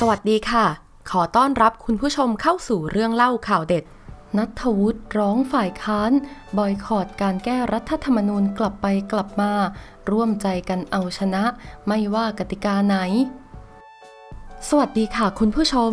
สวัสดีค่ะ ขอต้อนรับคุณผู้ชมเข้าสู่เรื่องเล่าข่าวเด็ด นัทวุฒิร้องฝ่ายค้าน บอยคอรดการแก้รัฐธรรมนูญกลับไปกลับมา ร่วมใจกันเอาชนะ ไม่ว่ากติกาไหน สวัสดีค่ะคุณผู้ชม